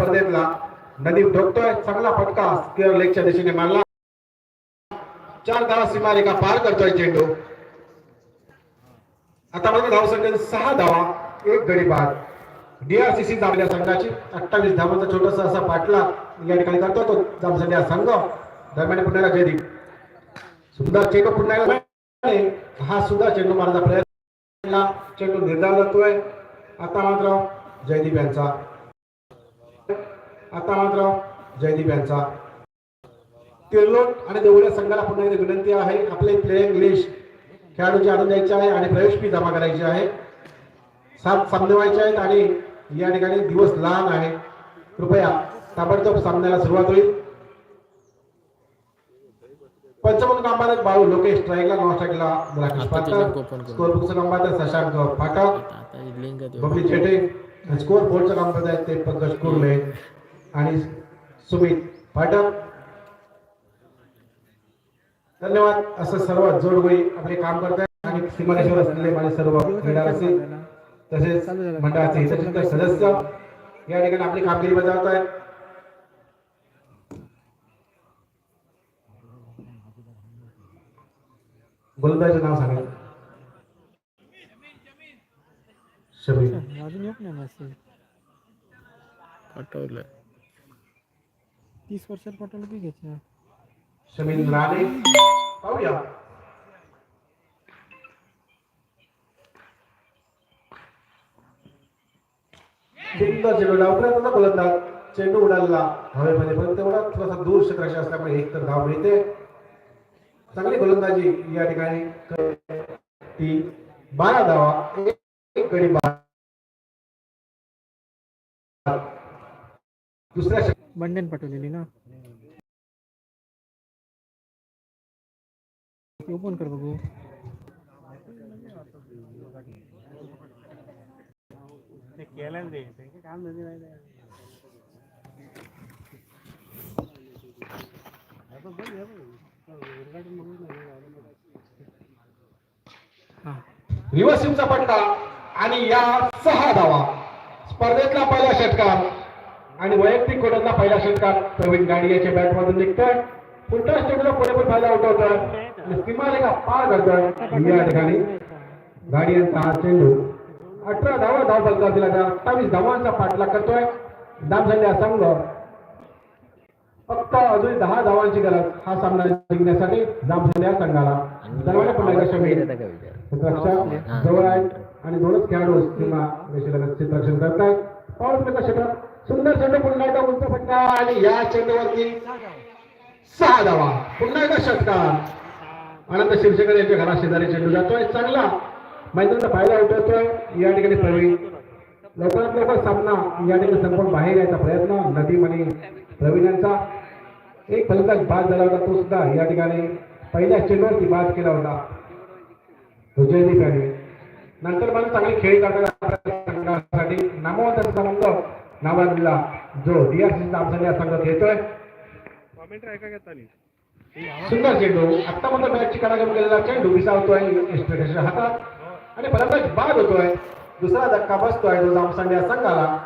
स्पर्धेतला. नदीम ठोकतोय चांगला फटका. स्क्वेअर लेगच्या दिशेने मारला. चार धावा सीमारेखा पार करतोय चेंडू. आता मात्र धावसंख्या सहा धावा एक गडी बाद. डीआरसीसी जामल्या संघाची अठ्ठावीस धावांचा छोटासा असा पाटला या ठिकाणी करतो तो जामसंध्या संघ. दरम्यान पुण्याला जयदीप. सुंदर चेंडू पुण्याला हा सुद्धा चेंडू मारण्याचा प्रयत्न चेंडू निर्धार जातोय आता मात्र जयदीप यांचा. आता मात्र जयदीप यांचा. तिरलोट आणि देवळ्या संघाला पुन्हा एकदा विनंती आहे आपले प्लेइंग लिस्ट खेळाडूची आणून द्यायची आहे आणि प्रवेश फी जमा करायची आहे. सात सामने व्हायचे आहेत आणि या ठिकाणी दिवस लहान आहे. कृपया ताबडतोब सामन्याला सुरुवात होईल. पंचमन कांबारक बाळू लोकेश स्ट्राईकला नॉन स्ट्राईकला राकेश पाटकर. करू. स्कोर बुकचं कांबार शशांक फाटक लिंक बबली चेटे स्कोर बोर्डचं काम करत आहेत ते पंकज कुर्ले. आणि सुमित पाठक धन्यवाद. असं सर्व जोडगोळी आपले काम करत आहेत आणि सीमारेषेवर असलेले माझे सर्व क्रीडा असेल तसेच मंडळाचे हितचिंतक सदस्य या ठिकाणी आपली कामगिरी बजावत आहेत गोलंदाजचं नाव सांगा. शबीर अजून एक नाही तीस वर्षात पाठवलं की घ्यायचं शमीन राणे पाहूया. सुंदर चेंडू डावला होता गोलंदाज चेंडू उडाला. हवेमध्ये पण तेवढा थोडासा दूर क्षेत्राशी असल्यामुळे एक तर धाव मिळते. चांगली गोलंदाजी या ठिकाणी. ती बारा धावा एक एक गडी बाद दुसऱ्या बंडन पाठवलेली ना. ओपन कर बघू. हा. रिव्हर्सिंगचा फटका आणि या सहा धावा. स्पर्धेतला पहिला षटकार आणि वैयक्तिक कोणाचा पहिला षटकार प्रवीण गाडी याच्या बॅट मधून निघतोय. पुढच्या स्टेटला कोणी पण फायदा उठवतात आणि सीमारेखा पार करतात या ठिकाणी गाडी यांचा हा चेंडू अठरा धावा धाव फलकावर दिला त्या अठ्ठावीस धावांचा पाठलाग करतोय. दाम झाले संघ फक्त अजून दहा धावांची गरज हा सामना जिंकण्यासाठी जाम झाल्या संघाला. दरम्यान पुन्हा एकदा शमी जवळ आहेत आणि दोनच खेळाडू सीमा रेषेला चित्ररक्षण करतायत. पाऊल प्रकाश षटक सुंदर चेंडू पुन्हा एकदा उंच फटका आणि या चेंडूवरती सहा धावा पुन्हा एकदा षटकार. अनंत शिवशेखर यांच्या घरा शेजारी चेंडू जातोय. चांगला. मैदानाचा फायदा उठवतोय. या ठिकाणी प्रवीण. लवकरात लवकर सामना या ठिकाणी संपूर्ण बाहेर यायचा प्रयत्न. नदीम आणि प्रवीण यांचा. एक फलंदाज बाद झाला होता तो सुद्धा या ठिकाणी पहिल्या चेंडूवरती बाद केला होता. विजयदीप यांनी नंतर पण चांगली खेळ करताना संघासाठी. नामवंत संबंध नावाजलेला जो डीआरसी आमचा या संघात येतोय. सुंदर चेंडू. आता मात्र मॅचची काढा केलेला चेंडू विसावतोय एस्ट्रेटेशच्या हातात. आणि फलंदाज बाद होतोय. दुसरा धक्का बसतोय जो जामसंड या संघाला.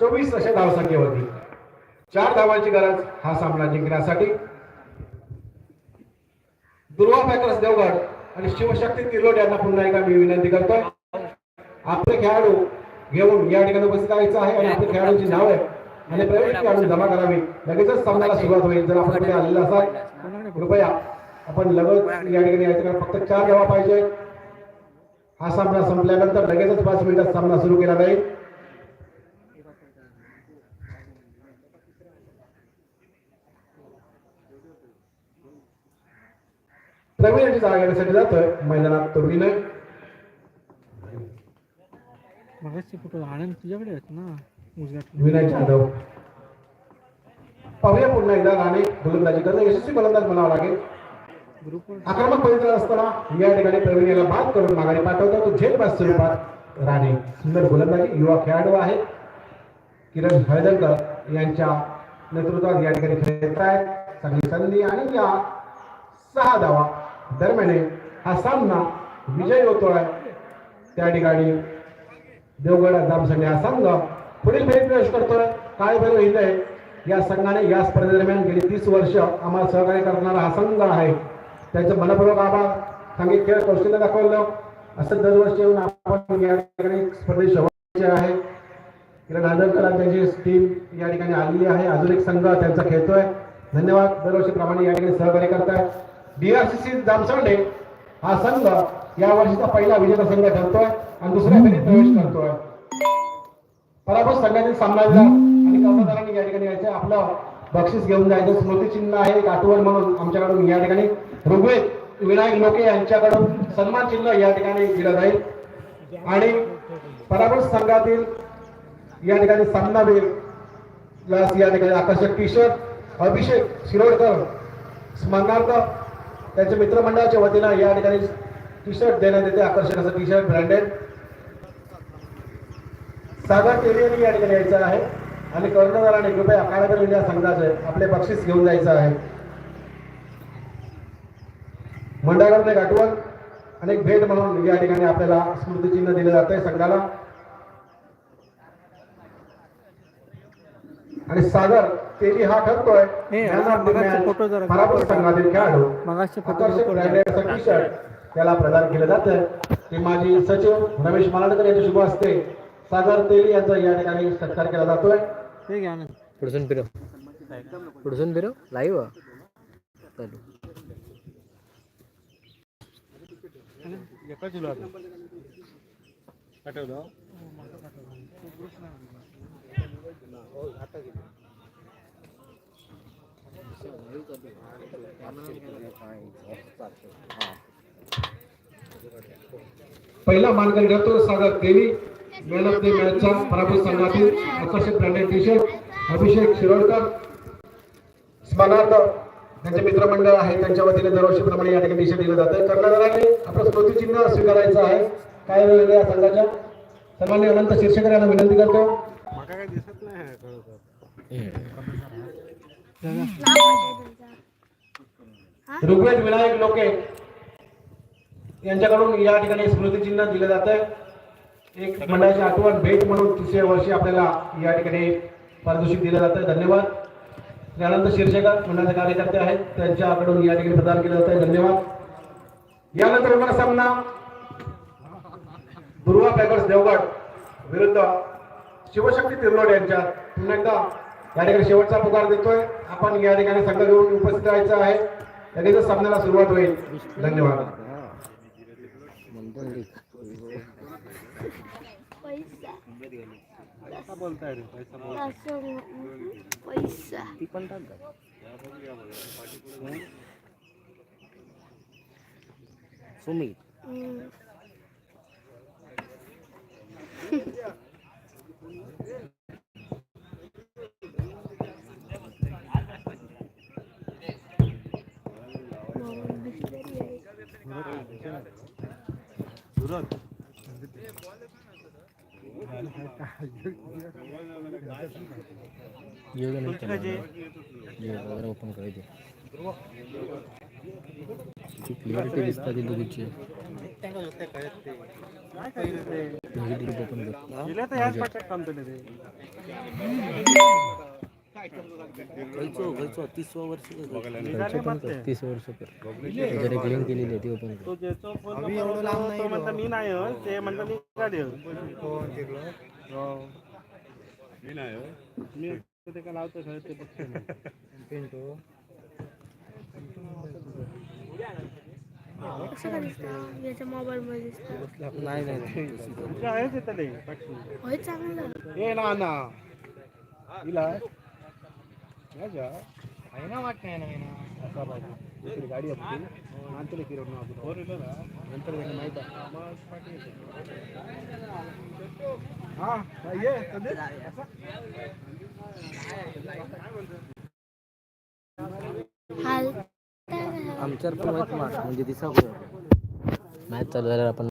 चोवीस अशा धावसंख्येवरती चार धावांची गरज हा सामना जिंकण्यासाठी. दुर्वा पॅकर्स देवगड आणि शिवशक्ती तिरोड यांना पुन्हा एकदा मी विनंती करतोय. आपले खेळाडू घेऊन या ठिकाणी उपस्थित राहायचं आहे आणि आपल्या खेळाडूंची नावे आणि प्रवेश खेळाडू जमा करावी. लगेचच सामन्याला सुरुवात होईल. जर आपल्याकडे आलेला असाल कृपया आपण लगेच या ठिकाणी यायचं कारण फक्त चार धावा पाहिजे. हा सामना संपल्यानंतर लगेचच पाच मिनिटात सामना सुरू केला जाईल. प्रवीण यांची जागा घेण्यासाठी जातोय मैदानात तो विनय मगाशी फोटो आनंद तुझ्याकडे आहेत ना. विनय जाधव. पाहूया पुन्हा एकदा राणे गोलंदाजी करणं यशस्वी गोलंदाज म्हणावं लागेल. आक्रमक पवित्र असताना या ठिकाणी प्रवीण याला बाद करून माघारी पाठवतो. तो झेल बाद स्वरूपात राणे. सुंदर गोलंदाजी युवा खेळाडू आहे. किरण हळदणकर यांच्या नेतृत्वात या ठिकाणी खेळत आहेत. चांगली संधी आणि या सहा धावा दरम्यान हा सामना विजयी होतोय. त्या ठिकाणी देवगड दामसंडे हा संघ पुढील फेरीत प्रवेश करतोय. बरं हिंदे या संघाने या स्पर्धेदरम्यान गेली तीस वर्ष आम्हाला सहकार्य करणारा हा संघ आहे. त्यांचं मनपूर्वक आभार. सांगित खेळ कौशल्य दाखवलं. असं दरवर्षी येऊन आपण या ठिकाणी स्पर्धेत शोभायचे आहे. किरण त्यांची टीम या ठिकाणी आलेली आहे. अजून एक संघ त्यांचा खेळतोय. धन्यवाद. दरवर्षीप्रमाणे या ठिकाणी सहकार्य करताय. डीआरसीसी जामसंडे हा संघ या वर्षीचा पहिला विजेता संघ ठरतोय. आणि दुसऱ्या फेरीत प्रवेश करतोय. पराभूत संघातील सामनावीर आणि कर्मचाऱ्यांनी या ठिकाणी यायचं आपलं बक्षीस घेऊन जायचं. स्मृतिचिन्ह आहे एक आठवण म्हणून आमच्याकडून या ठिकाणी. ऋग्वेद विनायक लोके यांच्याकडून सन्मान चिन्ह या ठिकाणी दिलं जाईल. आणि पराभूत संघातील या ठिकाणी सामनावीर या ठिकाणी आकर्षक टी शर्ट अभिषेक शिरोडकर स्मरणार्थ त्यांच्या मित्रमंडळाच्या वतीनं या ठिकाणी टी शर्ट देण्यात येते. आकर्षक असं टी शर्ट ब्रँडेड. सागर टेलियनी या ठिकाणी यायचं आहे. आणि कर्णधार आणि कृपया काळागर इंडिया संघाचे आपले बक्षीस घेऊन जायचं आहे. मंडळाकडून एक आठवण आणि एक भेट म्हणून या ठिकाणी आपल्याला स्मृतिचिन्ह दिलं जात आहे संघाला. आणि सागर तेली हा ठरतोय. पराभूत संघातील खेळाडू. आकर्षक टी शर्ट त्याला प्रदान केलं जातं ते माजी सचिव रमेश मलाडकर यांच्या शुभ हस्ते सागर तेली यांचा या ठिकाणी सत्कार केला जातोय. पुढसून फिरव. पुढसून फिरव. लाईव्ह चालू. पाठवलं पहिला मानकरी ठरतो Sagar Teli. Man of the मॅचचा पराभूत संघातील आकर्षक branded T shirt Abhishek Shirodkar. स्मरणार्थ त्यांचे मित्रमंडळ आहे त्यांच्या वतीने दरवर्षीप्रमाणे या ठिकाणी टी शर्ट दिलं जातं. कर्णधाराने आपलं स्मृतिचिन्ह स्वीकारायचं आहे. काय वेळ या संघाच्या? सर्वांनी अनंत शीर्षकर यांना विनंती करतो. दिसत नाही ऋग्वेद विनायक लोके यांच्याकडून या ठिकाणी स्मृतिचिन्ह दिलं जात आहे एक मंडळाची आठवण भेट म्हणून तिसऱ्या वर्षी आपल्याला या ठिकाणी पारितोषिक दिलं जातं. धन्यवाद. त्यानंतर शीर्षकात मंडळाचे कार्यकर्ते आहेत. त्यांच्याकडून या ठिकाणी प्रदान केलं जात धन्यवाद. यानंतर होणारा सामना दुर्वा पॅकर्स देवगड विरुद्ध शिवशक्ती तिरलोड यांच्या पुन्हा एकदा या ठिकाणी शेवटचा पुकार देतोय. आपण या ठिकाणी संघ घेऊन उपस्थित राहायचं आहे. लगेचच सामन्याला सुरुवात होईल. धन्यवाद. मंदन लीग पैसा बोलताय रे पैसा बोल पैसा ती पण टाक सुमित सुरत योगा नाही तुमची कशी योगा जरा ओपन करायचे ती। क्लिअरिटी दिसतात ती दोघीची निगेटिव्ह ओपन कर गेल्या तर ह्याच पट्ट्यात थांबतो रे खयचो खयचो तीस वर्ष निघाले पण मग ते. तीस वर्ष कर त्याच्यावर एक लिंक केलेली आहे ती ओपन कर तो ज्याचो फोन नंबर तो म्हणता मी नाही हो ते म्हणता मी गाडी हो मी नाही हो मी ते का लावतो खरं ते दिसतं याच्या मोबाईल मध्ये नाही नाही. तुमचे आहेच येतं होय चांगलं ए ना ना. इला. आहे ना वाटत नाही ना. असा पाहिजे. दुसरी गाडी आपली. आणतो किरण फोर व्हीलर नंतर त्याला माहीत आहे हा ये आमच्यावर पण माहीत म्हणजे दिसा मॅच चालू झाल्यावर आपण